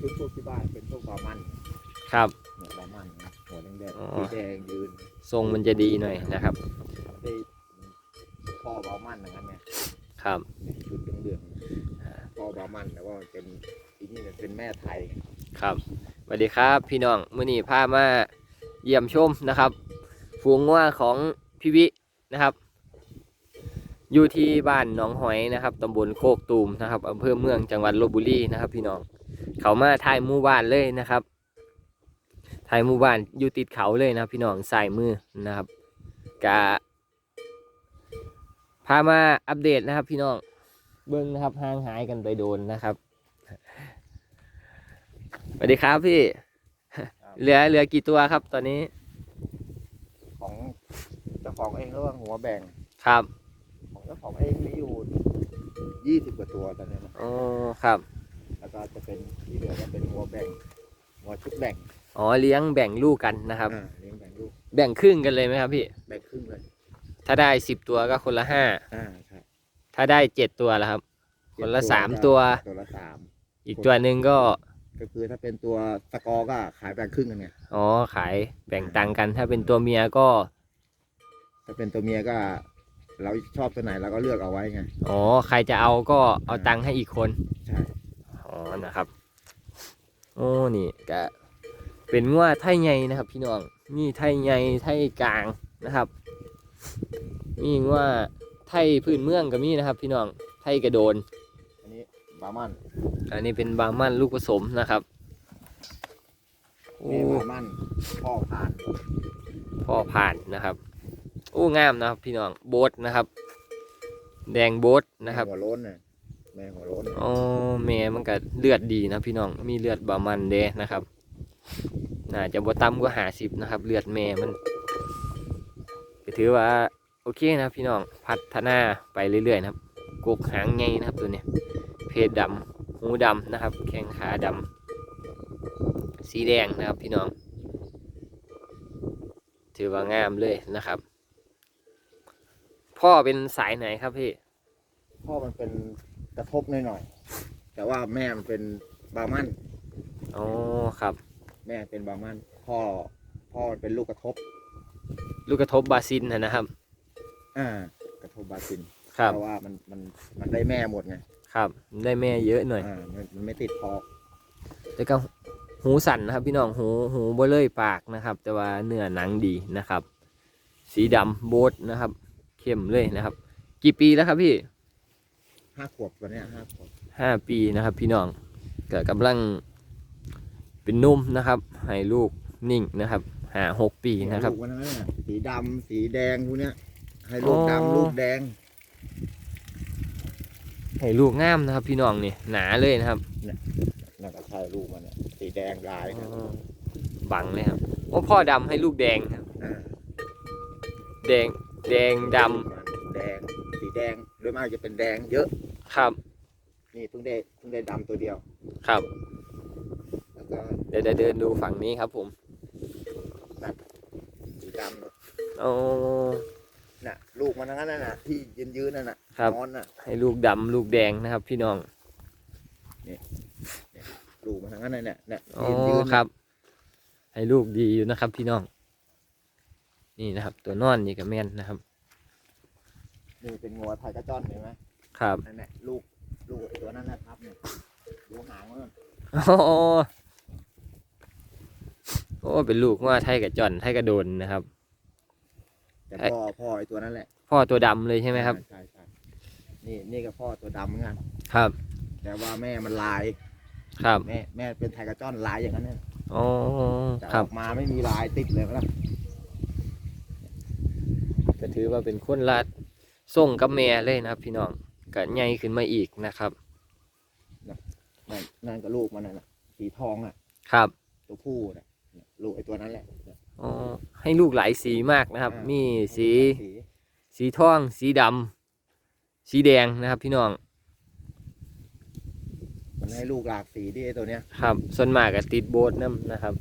คือพวกที่บ้านเป็นพวกบามันครับ เนี่ยบามันนะหัวแดงแดงอ๋อ สีแดงยืนทรงมันจะดีหน่อยนะครับ ได้พ่อบามันอย่างนั้นเนี่ยครับเนี่ยชุดเหลืองๆพ่อบามันแต่ว่าเป็นอีนี่เนี่ยเป็นแม่ไทย ครับสวัสดีครับพี่น้องมื้อนี้พามาเยี่ยมชมนะครับ ฝูงวัวของพี่วินะครับ อยู่ที่บ้านหนองหอยนะครับตำบลโคกตูมนะครับอำเภอเมืองจังหวัดลบบุรีนะครับ พี่น้อง เขามาถ่ายหมู่บ้านเลยนะครับถ่ายหมู่บ้านอยู่ติดเขาเลยนะครับพี่น้องสายมือนะครับกะพามาอัปเดตนะครับ พี่น้องเบิ้งนะครับห่างหายกันไปโดนนะครับสวัสดีครับพี่ เหลือเหลือกี่ตัวครับตอนนี้ ของเจ้าของเองแล้วว่าหัวแบ่งครับของเจ้าของเองมีอยู่ยี่สิบกว่าตัวตอนนี้นะอ๋อครับ แล้วก็จะเป็นที่เหลือก็เป็นหัวแบ่งหัวชุดแบ่งอ๋อเลี้ยงแบ่งลูกกันนะครับ อ่าเลี้ยงแบ่งลูกแบ่งครึ่งกันเลยไหมครับพี่ แบ่งครึ่งเลยถ้าได้สิบตัวก็คนละห้าอ่าใช่ถ้าได้เจ็ดตัวแล้วครับ คนละสามตัวตัวละสามอีกตัวหนึ่งก็ก็คือถ้าเป็นตัวสกอร์ก็ขายแบ่งครึ่งกันไงอ๋อขายแบ่งตังค์กัน ถ้าเป็นตัวเมียก็ถ้าเป็นตัวเมียก็ เราชอบตัวไหนเราก็เลือกเอาไว้ไงอ๋อ ใครจะเอาก็เอาตังค์ให้อีกคน ใช่อ๋อ นะครับ โอ้ นี่ก็เป็นงัวไทยใหญ่นะครับ พี่น้องนี่ไทยใหญ่ไทยกลางนะครับนี่งัวไทยพื้นเมืองก็มีนะครับ พี่น้อง ไทยกระโดน อันนี้บาร์มันอันนี้เป็นบาร์มันลูกผสมนะครับโอ้นี่บาร์มันพ่อผ่านพ่อผ่านนะครับ โอ้งามนะครับพี่น้องโบทนะครับ แดงโบทนะครับแม่หัวโล้นน่ะแม่หัวโล้นอ๋อแม่มันก็เลือดดีนะพี่น้องมีเลือดบามันเดนะครับน่าจะบ่ต่ำกว่าหาสิบนะครับ เลือดแม่มันก็ถือว่าโอเคนะครับพี่น้องพัฒนาไปเรื่อยๆนะครับกกหางไงนะครับตัวเนี้ยเพศดำหูดำนะครับ แข้งขาดำสีแดงนะครับพี่น้อง ถือว่างามเลยนะครับ พ่อเป็นสายไหนครับพี่ พ่อมันเป็นกระทบหน่อยๆแต่ว่าแม่มันเป็นบาร์มันอ๋อครับ แม่เป็นบาร์มันพ่อพ่อมันเป็นลูกกระทบ ลูกกระทบบาซินนะนะครับ อ่ากระทบบาซินครับเพราะว่ามันมันมันได้แม่หมดไงครับ ได้แม่เยอะหน่อยอ่ามันมันไม่ติดพอกแล้วก็หูสั่นนะครับ พี่น้องหูหูบ่เลยปากนะครับ แต่ว่าเนื้อหนังดีนะครับ สีดำโบทนะครับ เข้มเลยนะครับ กี่ปีแล้วครับพี่ห้าขวบตัวเนี้ยห้าขวบห้าปีนะครับ พี่น้องก็กำลังเป็นนุ่มนะครับ ให้ลูกนิ่งนะครับ หาหกปีนะครับ ลูกมันนั่นน่ะสีดำสีแดงพวกเนี้ย ให้ลูกอ๋อดำลูกแดงให้ลูกงามนะครับ พี่น้องนี่หนาเลยนะครับนั่นก็ใช่ลูกมันเนี่ยสีแดงลายนะบังเลยครับโอ้พ่อดำให้ลูกแดงครับ อ่าแดง แดงดแดงสีแดงโดยมากจะเป็นแดงเยอะำครับนี่เพิ่งได้เพิ่งได้ดำตัวเดียวครับแล้วก็เดี๋ยวเดี๋ยวเดินดูฝั่งนี้ครับผมสีดำเนี่ยโอ้น่ะ ลูกมันทั้งนั้นน่ะที่ยืนยืนๆนั่นน่ะครับ นอนน่ะให้ลูกดำลูกแดงนะครับ พี่น้องลูกมันทั้งนั้นน่ะเนี่ยเนี่ยอ๋อยืนยืนครับ ให้ลูกดีอยู่นะครับ พี่น้อง นี่นะครับ ตัวนอนนี่ก็แม่นนะครับนี่เป็นงัวไทยกระจ้อนเห็นไหมครับนั่นแหละลูกลูกไอ้ตัวนั้นนะครับเนี่ยดูหางมันโอ้โอ้เป็นลูกว่าไทยกับจอนไทยกับโดนนะครับ แต่ไอ้พ่อพ่อไอ้ตัวนั้นแหละ พ่อตัวดำเลยใช่ไหมครับใช่ใช่นี่นี่ก็พ่อตัวดำเหมือนกันครับ แต่ว่าแม่มันลาย ครับ แม่แม่เป็นไทยกระจ้อนลายอย่างนั้นเนี่ยอ๋อแต่ครัอบอกมาไม่มีลายติดเลยนะก็ ถือว่าเป็นคนละส่งกับแม่เลยนะครับพี่น้องก็ใหญ่ขึ้นมาอีกนะครับนั่นนั่นก็ลูกมันน่ะนะสีทองอะ ครับ ตัวผู้น่ะเนี่ยลูกไอ้ตัวนั้นแหละอ๋อให้ลูกหลายสีมากนะครับอ่ามีมีสีสี สีทอง สีดำสีแดงนะครับพี่น้อง มันให้ลูกหลากสีที่ไอ้ตัวเนี้ย ครับ ส่วนมากก็ติดโบสน้ำนะครับ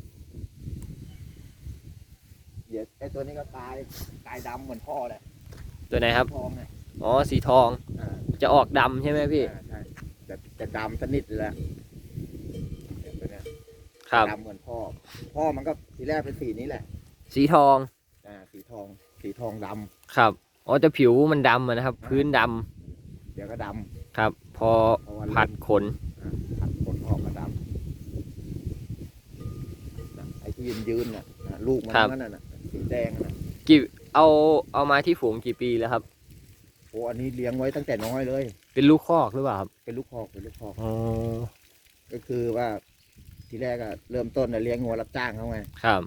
เดี๋ยวไอ้ ตัวนี้ก็กลายกลายดำเหมือนพ่อแหละตัวไหนครับ ทองไงอ๋อ สีทอง อ่าจะออกดำใช่ไหมพี่ อ่าใช่แต่จะดำสนิทเลยแหละเนี่ยตัวเนี้ยครับ ดำเหมือนพ่อ พ่อมันก็ทีแรกเป็นสีนี้แหละ สีทอง อ่า สีทอง สีทองดำ ครับ อ๋อแต่ผิวมันดำอะนะครับ พื้นดำเดี๋ยวก็ดครับ พอำเพราะว่าผัดขน อ่าผัดขนออกมาดำน่ะไอ้ที่ยืนยืนๆน่ะอะลูกมันครับ นั่นน่ะ สีแดงน่ะกี่เอาเอามาที่ฝูงกี่ปีแล้วครับ โอ้อันนี้เลี้ยงไว้ตั้งแต่น้อยเลย เป็นลูกคอกหรือเปล่าครับเป็นลูกคอกเป็นลูกคอก อ๋อก็คือว่าทีแรกอะเริ่มต้นอะเลี้ยงงัวรับจ้างเขาไงครับ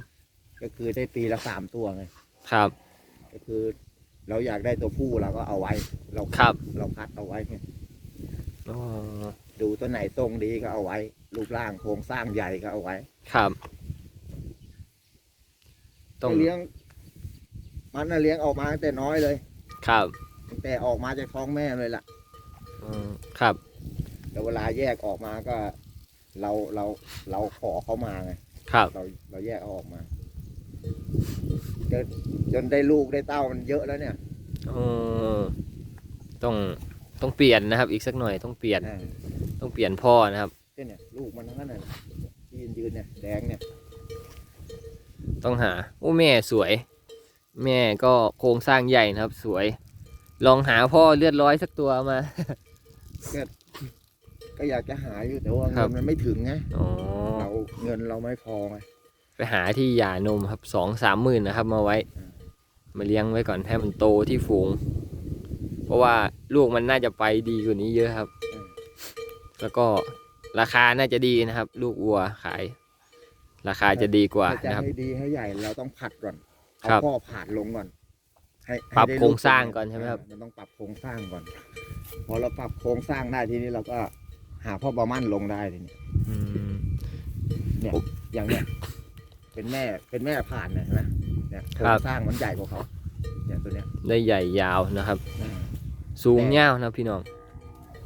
ก็คือได้ปีละสามตัวไงครับ ก็คือ เราอยากได้ตัวผู้เราก็เอาไว้ เราครับ เราคัดเอาไว้ไงอ๋อดูตัวไหนตรงดีก็เอาไว้ รูปร่างโครงสร้างใหญ่ก็เอาไว้ ครับ ต้องก็เลี้ยง มันน่ะเลี้ยงออกมาตั้งแต่น้อยเลยครับตั้งแต่ออกมาจากท้องแม่เลยล่ะอืมครับแล้วเวลาแยกออกมาก็ เราเราเราขอเขามาไงครับ เราเราแยกเอาออกมาจนจนได้ลูกได้เต้ามันเยอะแล้วเนี่ยอ๋อต้องต้องเปลี่ยนนะครับ อีกสักหน่อยต้องเปลี่ยนอ่าต้องเปลี่ยนพ่อนะครับ เนี่ยลูกมันทั้งนั้นน่ะที่ยืนยืนๆเนี่ยแดงเนี่ย ต้องหาโอ้แม่สวย แม่ก็โครงสร้างใหญ่นะครับ สวย ลองหาพ่อเลือดร้อยสักตัวมา ก็อยากจะหาอยู่แต่ว่าครัเงิบ นมันไม่ถึงไงอ๋อเราเงินเราไม่พอไง ไปหาที่หย่านมครับสองสามหมื่นนะครับ มาไว้อืมมาเลี้ยงไว้ก่อนให้มันโตที่ฝูง เพราะว่าลูกมันน่าจะไปดีกว่านี้เยอะครับแล้วก็ราคาน่าจะดีนะครับ ลูกวัวขาย ราคาจะดีกว่าถ้าจะนะครับ ให้ดีให้ใหญ่เราต้องผัดก่อนเอาครับ พ่อผ่านลงก่อนให้ให้ปรับได้โครงลูสร้างตัวก่อนใช่ไหมครับ มันต้องปรับโครงสร้างก่อน พอเราปรับโครงสร้างได้ทีนี้เราก็หาพ่อประมั่นลงได้ทีนี้อืม อย่างเนี้ยเป็นแม่เป็นแม่ผ่านเนี่ยเห็นไหมเนี่ยโครงสร้างมันใหญ่กว่าเขาเนี่ยตัวเนี้ยได้ใหญ่ยาวนะครับอ่าสูงยาวนะพี่น้อง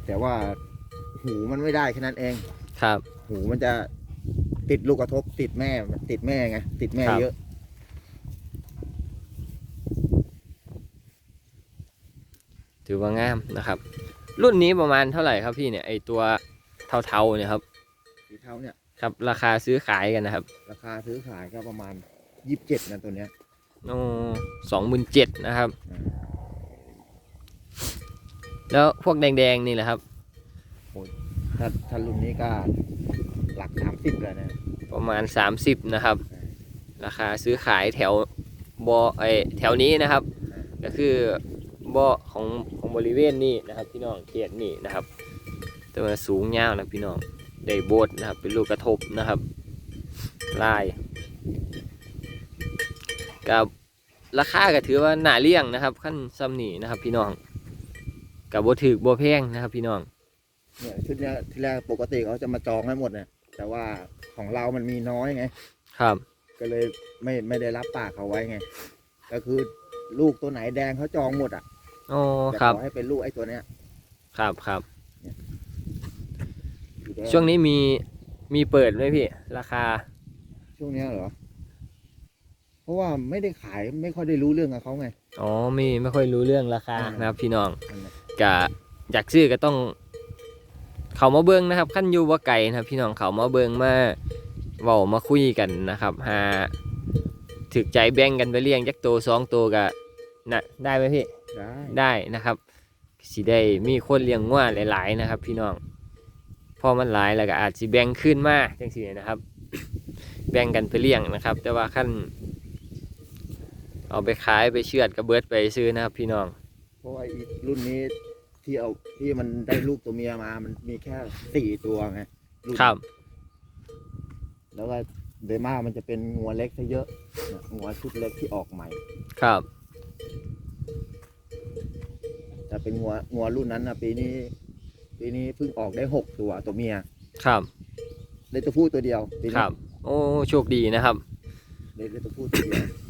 แต่ว่าหูมันไม่ได้แค่นั้นเอง ครับ หูมันจะ ติดลูกกระทบติดแม่ ติดแม่ไงติดแม่ครับเยอะ ถือว่างามนะครับ รุ่นนี้ประมาณเท่าไหร่ครับพี่เนี่ยไอตัวเทาๆเนี่ยครับสีเทาเนี่ยครับ ราคาซื้อขายกันนะครับ ราคาซื้อขายก็ประมาณยี่สิบเจ็ดนะตัวเนี้ยโอ้สองหมื่นเจ็ดนะครับอ่าแล้วพวกแดงๆนี่แหละครับถ้าถ้ารุ่นนี้ก็ หลักสามสิบเลยนะประมาณ 30 นะครับ ราคาซื้อขายแถวบอไอแถวนี้นะครับ ก็คือบอของของบริเวณนี้นะครับพี่น้องเขตนี่นะครับ แต่ว่าสูงยาวนะพี่น้องได้โบดนะครับ เป็นลูกกระทบนะครับ ลาย กับราคาก็ถือว่าหนาเลี่ยงนะครับ ขั้นซัมนี่นะครับ พี่น้องกับโบถือโบแพงนะครับ พี่น้องเนี่ยชุดเนี้ยที่แรกปกติเขาจะมาจองให้หมดเนี่ย แต่ว่าของเรามันมีน้อยไง ครับ ก็เลยไม่ไม่ได้รับปากเขาไว้ไง ก็คือลูกตัวไหนแดงเขาจองหมดอะโอ้แต่ครับ ขอให้เป็นลูกไอ้ตัวเนี้ย ครับครับสีแดงช่วงนี้มีมีเปิดไหมพี่ ราคา ช่วงเนี้ยเหรอ เพราะว่าไม่ได้ขายไม่ค่อยได้รู้เรื่องกับเขาไง อ๋อไม่ไม่ค่อยรู้เรื่องราคาอ่านนะครับพี่น้องนั่นแหละกะอยากซื้อก็ต้อง เขามาเบิ้งนะครับขั้นอยู่ว่าไก่นะครับ พี่น้องเขามาเบิ้งมาเว้ามาคุยกันนะครับหาถึกใจแบ่งกันไปเลี้ยงจักโตสองโตวกะนะได้ไหมพี่ได้ได้นะครับสิได้มีคนเลี้ยงงัวหลาย ๆ นะครับ พี่น้องพอมันหลายแล้วก็อาจสิแบ่งขึ้นมาจังซี่นะครับ แบ่งกันไปเลี้ยงนะครับ แต่ว่าขั้นเอาไปขายไปเชือดกระเบิดไปซื้อนะครับ พี่น้องเพราะว่าอีรุ่นนี้ ที่เอาที่มันได้ลูกตัวเมียมา มันมีแค่สี่ตัวไงลูกครับ แล้วก็เดม่ามันจะเป็นงัวเล็กซะเยอะเนี่ยงัวชุดเล็กที่ออกใหม่ ครับ แต่เป็นงัวงัวรุ่นนั้นนะปีนี้ ปีนี้เพิ่งออกได้หกตัวตัวเมียครับ ได้ตัวผู้ตัวเดียวปีคนี้รับ โอ้ โชคดีนะครับ ได้ได้ตัวผู้ตัวเดียว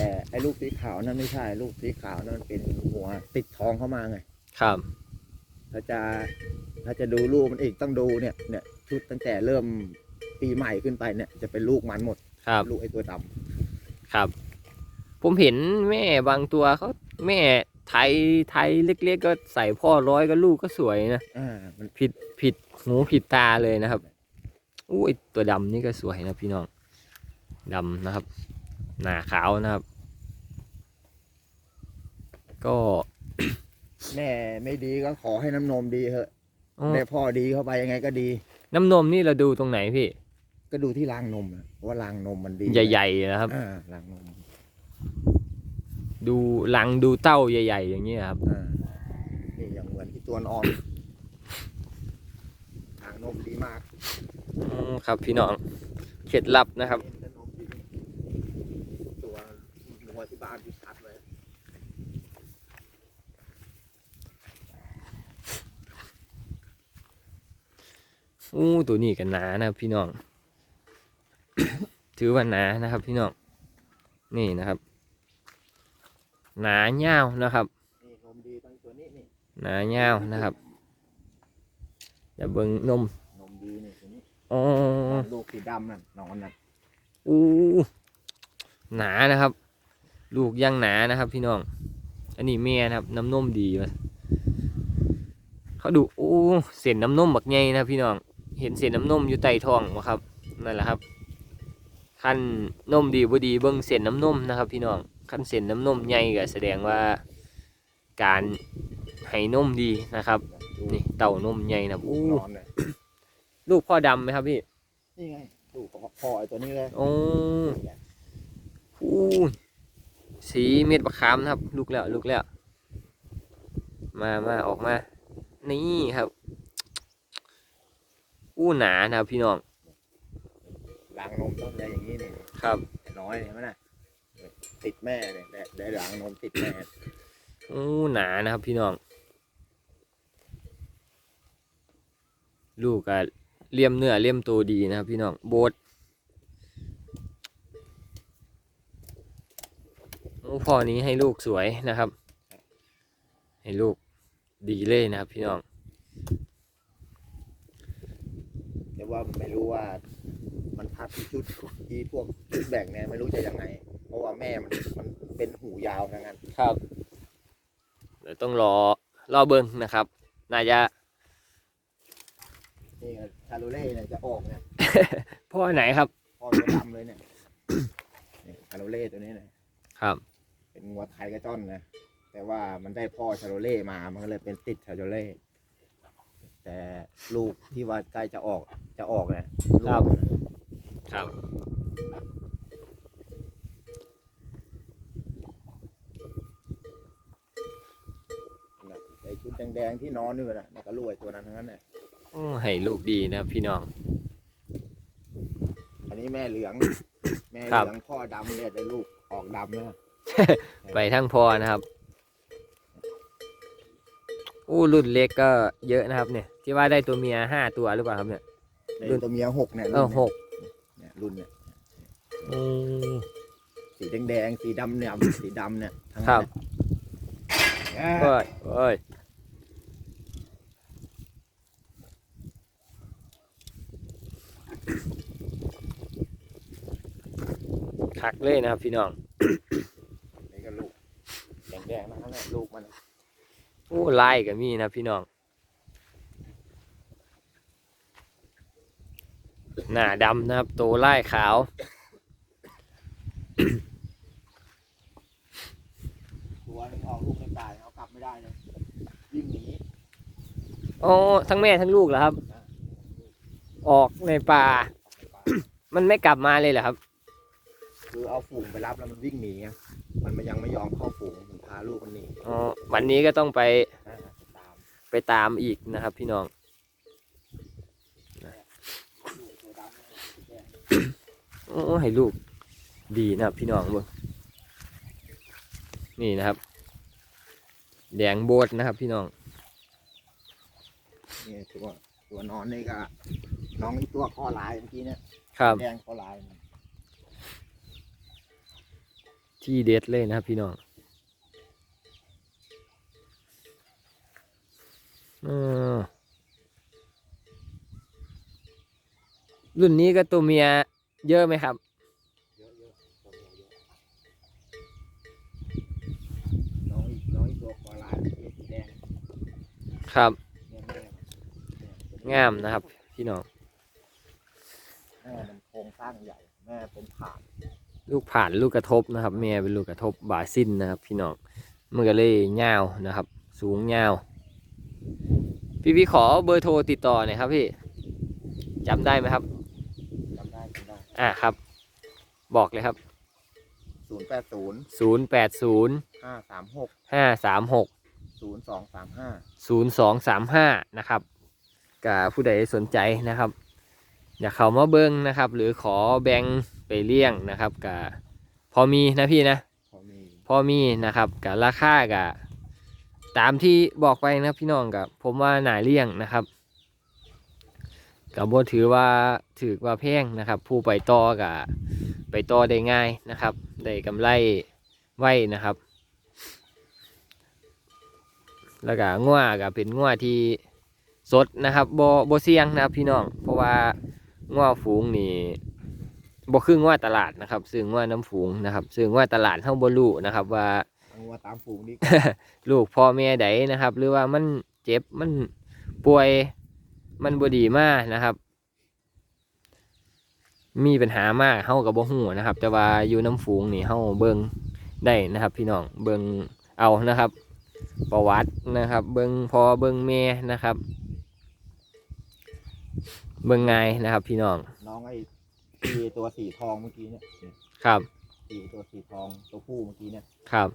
แต่ไอ้ลูกสีขาวนั่นไม่ใช่ลูกสีขาวนั่นมันเป็นหัวติดท้องเข้ามาไง ครับ ถ้าจะถ้าจะดูลูกมันอีกต้องดูเนี่ยเนี่ยชุดตั้งแต่เริ่มปีใหม่ขึ้นไปเนี่ย จะเป็นลูกมันหมด ครับ ลูกไอ้ตัวดำครับ ผมเห็นแม่บางตัวเขาแม่ไทยไทยเล็กๆก็ใส่พ่อร้อยก็ลูกก็สวยนะอ่ามันผิดผิดหูผิดตาเลยนะครับอุ้ยตัวดำนี่ก็สวยนะพี่น้องดำนะครับ หนาขาวนะครับ ก็แม่ไม่ดีก็ขอให้น้ำนมดีเถอะอ๋อได้พ่อดีเข้าไปยังไงก็ดี น้ำนมนี่เราดูตรงไหนพี่ ก็ดูที่รางนมอะว่ารางนมมันดีใหญ่ๆนะครับ อ่ารางนมดูหลังดูเต้าใหญ่ ๆ อย่างนี้ยครับ อ่านี่อย่างเหมือนที่ตัวนอ่อนรางนมดีมากอืมครับพี่น้องเคล็ดลับนะครับเห็นแต่นมดีตัวหัวที่บ้านที่ชัดเลย อู้ตัวนี้กันหนานะครับพี่น้อง ถือว่าหนานะครับพี่น้อง นี่นะครับ หนาเง่าวนะครับนี่นมดีตั้งตัวนี้นี่หนาเง่าวนะครับอย่าเบิ่งนมนมดีนี่ตัวนี้อ๋อลูกสีดำนั่นนอนน่ะอู้หนานะครับ ลูกยังหนานะครับ พี่น้อง อันนี้แม่นะครับ น้ำนมดีมาเขาดูอู้เส้นน้ำนมบักใหญ่นะครับพี่น้อง เห็นเส้นน้ำนมอยู่ใต้ท้องบ่ครับนั่นแหละครับขั้นนมดีบ่ดีเบิ่งเส้นน้ำนมนะครับ พี่น้องขั้นเส้นน้ำนมใหญ่ก็แสดงว่าการให้นมดีนะครับดูนี่เต่านมใหญ่นะครับอู้นอนเลยลูกพ่อดำไหมครับพี่นี่ไงลูกพ่อไอ้ตัวนี้เลยโอ้อู้สีเม็ดบักขามนะครับ ลูกแล้วลูกแล้ว มามาออกมา นี่ครับ อู้หนานะครับพี่น้องรางนมต้องอะไรอย่างนี้นี่ครับน้อยเห็นไหมน่ะติดแม่เนี่ยได้ได้รางนมติดแม่ อู้หนานะครับพี่น้อง ลูกก็เลี่ยมเนื้อเลี่ยมตัวดีนะครับพี่น้องโบดโอ้พ่อนี้ให้ลูกสวยนะครับ ให้ลูกดีเลยนะครับพี่น้องแต่ ว่าไม่รู้ว่ามันพัดที่ชุดที่พวกชุดแบ่งเนี่ยไม่รู้จะยังไง เพราะว่าแม่มันมันเป็นหูยาวทั้งนั้นครับเดี๋ยวต้องรอรอเบิ้งนะครับ น่าจะนี่ชาโลเล่เนี่ยจะออกเนี่ยพ่อไหนครับพ่อตัวดำเลยเนี่ยนี่ชาโลเล่ตัวนี้เนี่ยครับ เป็นงัวไทยกระจ้อนนะแต่ว่ามันได้พ่อชาโลเล่มามันก็เลยเป็นติดชาโลเล่ แต่ลูกที่ว่าใกล้จะออกจะออกเนี่ยลูก ครับครับน่ะไอ้ชุดแดงๆที่นอนนี่แหละนั่นก็ลูกไอ้ตัวนั้นทั้งนั้นเนี่ยโอ้ให้ลูกดีนะครับพี่น้อง อันนี้แม่เหลือง แม่เหครับลืองพ่อดำเนี่ยได้ลูกออกดำนะไปทั้งพ่อนะครับ อู้รุ่นเล็กก็เยอะนะครับเนี่ย ที่ว่าได้ตัวเมียห้าตัวหรือเปล่าครับเนี่ยในรุ่น ตัวเมียหกเนี่ยเออหกเนี่ยรุ่นเนี่ยอืม สีแดงๆสีดำเนี่ยสีดำเนี่ยทั้งครันั้นบเนี่ยเอ้ยเอ้ยคักเลยนะครับพี่น้อง นี่ก็ลูกแดงๆทั้งนั้นแหละลูกมัน โอ้ไล่ก็มีนะพี่น้องหน้าดำนะครับโตไล่ขาว ตัวหนึงออกลูกในป่าเอากลับไม่ได้เลยวิ่งหนีโอ้ทั้งแม่ทั้งลูกเหรอครับ ออกในป่าในป่า มันไม่กลับมาเลยเหรอครับ คือเอาฝูงไปรับแล้วมันวิ่งหนีไงมันมันยังไม่ยอมเข้าฝูงถึงพาลูกมันหนี อ๋อวันนี้ก็ต้องไปอ่าตามไปตามอีกนะครับ พี่น้องลูกตัวดำเนี่ยสีแดงโอ้ให้ลูกดีนะครับ พี่น้องเบิ่งนี่นะครับ แดงโบดนะครับ พี่น้องนี่ตัวตัวนอนนี่ก็น้องอีกตัวคอลายเมื่อกี้เนี่ยครับแดงคอลายมันที่เด็ดเลยนะครับ พี่น้องเออ รุ่นนี้ก็ตัวเมียเยอะไหมครับเยอะๆตัวเมียเยอะน้องอีกน้องอีกตัวคอครับเนี่ยแม่มันเนี่ยงามนะครับ พี่น้อง แม่มันโครงสร้างใหญ่ แม่เป็นผ่าน ลูกผ่านลูกกระทบนะครับแม่เป็นลูกกระทบบาซินนะครับ พี่น้อง มันก็เลยยาวนะครับ สูงยาว พี่พี่ขอเบอร์โทรติดต่อหน่อยครับพี่จำได้ไหมครับจำได้จำได้อ่าครับ บอกเลยครับ ศูนย์แปดศูนย์0 8 0 ห้าสามหก5 3 6 ศูนย์สองสามห้า 0 2 3 5 นะครับกับผู้ใดสนใจนะครับ อยากเข้ามาเบิ้งนะครับ หรือขอแบ่งไปเลี้ยงนะครับกับพอมีนะพี่นะ พอมี พอมีนะครับกับราคากับ ตามที่บอกไปนะครับพี่น้องกับผมว่าหนาเลี้ยงนะครับกับบ่ถือว่าถือว่าแพงนะครับ ผู้ไปต่อกับไปต่อได้ง่ายนะครับ ได้กำไรไว้นะครับ แล้วก็งัวก็เป็นงัวที่สดนะครับบ่บ่เสี่ยงนะครับพี่น้อง เพราะว่างัวฝูงนี่บ่คืองัวตลาดนะครับ ซึ่งงัวน้ำฝูงนะครับ ซึ่งงัวตลาดเฮาบ่รู้นะครับว่า ว่าตามฝูงดีกว่า ลูกพ่อแม่ใดนะครับ หรือว่ามันเจ็บมันป่วยมันบดีมากนะครับ มีปัญหามากเฮากับบ่ฮู้นะครับ แต่ว่าอยู่น้ำฝูงนี่เฮาเบิ่งได้นะครับ พี่น้องเบิ่งเอานะครับ ประวัตินะครับ เบิ่งพอเบิ่งแม่นะครับ เบิ่งไงายนะครับ พี่น้องน้องไอ้ที่ตัวสีทองเมื่อกี้เนี่ยเนี่ยครับ สีตัวสีทองตัวผู้เมื่อกี้เนี่ยครับ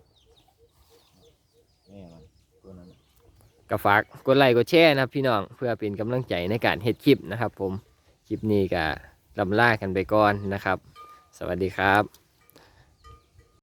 แม่มันตัวนั้นก็ฝากกดไลค์กดแชร์นะครับพี่น้องเพื่อเป็นกำลังใจในการเฮ็ดคลิปนะครับ ผมคลิปนี้ก็ลำลากันไปก่อนนะครับ สวัสดีครับ